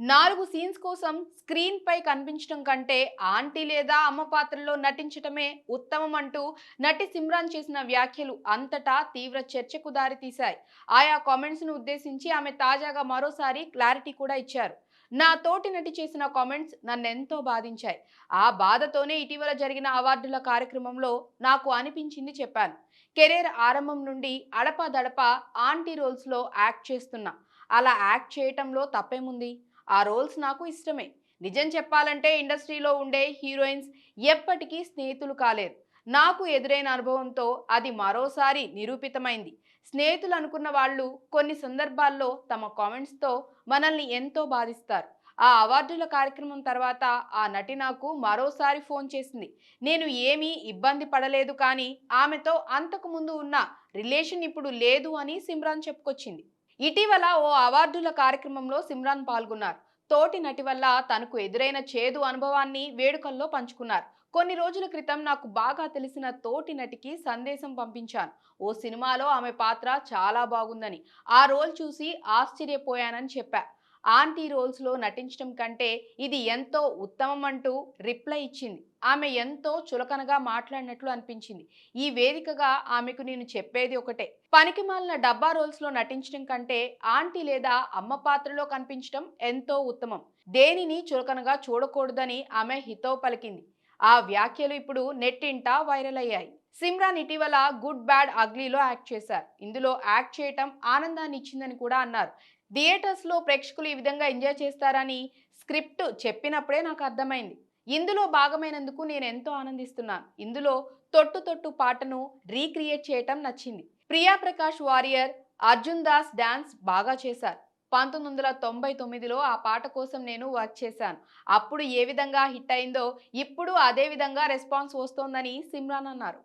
నాలుగు సీన్స్ కోసం స్క్రీన్ పై కనిపించడం కంటే ఆంటీ లేదా అమ్మ పాత్రలో నటించటమే ఉత్తమం అంటూ నటి సిమ్రాన్ చేసిన వ్యాఖ్యలు అంతటా తీవ్ర చర్చకు దారితీశాయి. ఆయా కామెంట్స్ను ఉద్దేశించి ఆమె తాజాగా మరోసారి క్లారిటీ కూడా ఇచ్చారు. నా తోటి నటి చేసిన కామెంట్స్ నన్నెంతో బాధించాయి. ఆ బాధతోనే ఇటీవల జరిగిన అవార్డుల కార్యక్రమంలో నాకు అనిపించింది చెప్పాను. కెరీర్ ఆరంభం నుండి అడపదడప ఆంటీ రోల్స్లో యాక్ట్ చేస్తున్నా. అలా యాక్ట్ చేయటంలో తప్పేముంది? ఆ రోల్స్ నాకు ఇష్టమే. నిజం చెప్పాలంటే ఇండస్ట్రీలో ఉండే హీరోయిన్స్ ఎప్పటికీ స్నేహితులు కాలేదు. నాకు ఎదురైన అనుభవంతో అది మరోసారి నిరూపితమైంది. స్నేహితులు అనుకున్న వాళ్ళు కొన్ని సందర్భాల్లో తమ కామెంట్స్తో మనల్ని ఎంతో బాధిస్తారు. ఆ అవార్డుల కార్యక్రమం తర్వాత ఆ నటి నాకు మరోసారి ఫోన్ చేసింది. నేను ఏమీ ఇబ్బంది పడలేదు కానీ ఆమెతో అంతకు ముందు ఉన్న రిలేషన్ ఇప్పుడు లేదు అని సిమ్రాన్ చెప్పుకొచ్చింది. ఇటీవల ఓ అవార్డుల కార్యక్రమంలో సిమ్రాన్ పాల్గొన్నారు. తోటి నటి వల్ల తనకు ఎదురైన చేదు అనుభవాన్ని వేడుకల్లో పంచుకున్నారు. కొన్ని రోజుల క్రితం నాకు బాగా తెలిసిన తోటి నటికి సందేశం పంపించాను. ఓ సినిమాలో ఆమె పాత్ర చాలా బాగుందని. ఆ రోల్ చూసి ఆశ్చర్యపోయానని చెప్పా. ఆంటీ రోల్స్లో నటించడం కంటే ఇది ఎంతో ఉత్తమం అంటూ రిప్లై ఇచ్చింది. ఆమె ఎంతో చులకనగా మాట్లాడినట్లు అనిపించింది. ఈ వేదికగా ఆమెకు నేను చెప్పేది ఒకటే. పనికి మాలిన డబ్బా రోల్స్లో నటించడం కంటే ఆంటీ లేదా అమ్మ పాత్రలో కనిపించడం ఎంతో ఉత్తమం. దేనిని చులకనగా చూడకూడదని ఆమె హితో పలికింది. ఆ వ్యాఖ్యలు ఇప్పుడు నెట్టింట వైరల్ అయ్యాయి. సిమ్రాన్ ఇటీవల గుడ్ బ్యాడ్ అగ్లీలో యాక్ట్ చేశారు. ఇందులో యాక్ట్ చేయటం ఆనందాన్ని ఇచ్చిందని కూడా అన్నారు. థియేటర్స్లో ప్రేక్షకులు ఈ విధంగా ఎంజాయ్ చేస్తారని స్క్రిప్ట్ చెప్పినప్పుడే నాకు అర్థమైంది. ఇందులో భాగమైనందుకు నేను ఎంతో ఆనందిస్తున్నాను. ఇందులో తొట్టు తొట్టు పాటను రీక్రియేట్ చేయటం నచ్చింది. ప్రియా ప్రకాష్ వారియర్ అర్జున్ దాస్ డాన్స్ బాగా చేశారు. పంతొమ్మిది వందల తొంభై తొమ్మిదిలో ఆ పాట కోసం నేను వర్క్ చేశాను. అప్పుడు ఏ విధంగా హిట్ అయిందో ఇప్పుడు అదే విధంగా రెస్పాన్స్ వస్తోందని సిమ్రాన్ అన్నారు.